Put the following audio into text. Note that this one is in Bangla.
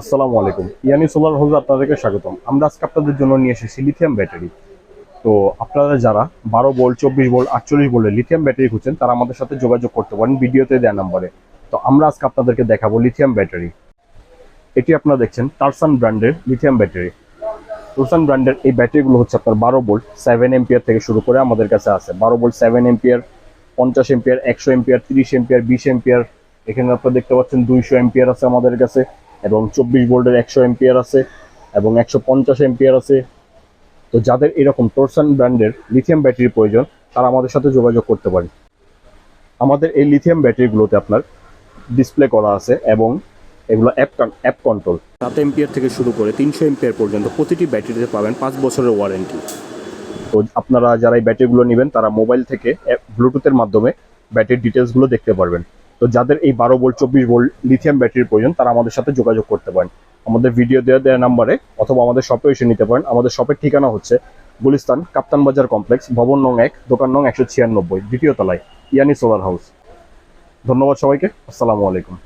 আসসালামু আলাইকুম। ইয়ানি সোলার হাউস আপনাদেরকে স্বাগতম। আমরা আজকে আপনাদের জন্য নিয়ে এসেছি লিথিয়াম ব্যাটারি তো আপনারা যারা বারো বোল্ট চব্বিশ ভোল্ট আটচল্লিশ ভোল্টের লিথিয়াম ব্যাটারি খুঁজছেন, তারা আমাদের সাথে যোগাযোগ করতে পারেন ভিডিওতে দেওয়া নাম্বারে। তো আমরা আজকে আপনাদেরকে দেখাবো লিথিয়াম ব্যাটারি এটি আপনারা দেখছেন টারসান ব্র্যান্ডের লিথিয়াম ব্যাটারি টারসান ব্র্যান্ডের এই ব্যাটারিগুলো হচ্ছে আপনার বারো বোল্ট সেভেন এম্পিয়ার থেকে শুরু করে আমাদের কাছে আছে। বারো বোল্ট সেভেন এম্পিয়ার পঞ্চাশ এম্পিয়ার একশো এম্পিয়ার তিরিশ এম্পিয়ার বিশ এম্পিয়ার এখানে আপনারা দেখতে পাচ্ছেন দুইশো এম্পিয়ার আছে আমাদের কাছে। এবং চব্বিশ ভোল্টের একশো এম্পিয়ার আছে এবং একশো পঞ্চাশ এম্পিয়ার আছে। তো যাদের এরকম টোরসান ব্র্যান্ডের লিথিয়াম ব্যাটারি প্রয়োজন তারা আমাদের সাথে যোগাযোগ করতে পারে। আমাদের এই লিথিয়াম ব্যাটারিগুলোতে আপনার ডিসপ্লে করা আছে এবং এগুলো অ্যাপ অ্যাপ কন্ট্রোল সাত এম্পিয়ার থেকে শুরু করে তিনশো এম্পিয়ার পর্যন্ত প্রতিটি ব্যাটারিতে পাবেন পাঁচ বছরের ওয়ারেন্টি তো আপনারা যারা এই ব্যাটারিগুলো নেবেন তারা মোবাইল থেকে ব্লুটুথের মাধ্যমে ব্যাটারির ডিটেলসগুলো দেখতে পারবেন। তো যাদের এই বারো ভোল্ট চব্বিশ ভোল্ট লিথিয়াম ব্যাটারির প্রয়োজন, তারা আমাদের সাথে যোগাযোগ করতে পারেন। আমাদের ভিডিও দেওয়া দেওয়া নাম্বারে অথবা আমাদের শপে এসে নিতে পারেন। আমাদের শপের ঠিকানা হচ্ছে গুলিস্তান কাপ্তান বাজার কমপ্লেক্স ভবন নং এক, দোকান নং একশো ছিয়ানব্বই, দ্বিতীয় তলায়, ইয়ানি সোলার হাউস ধন্যবাদ সবাইকে। আসসালামু আলাইকুম।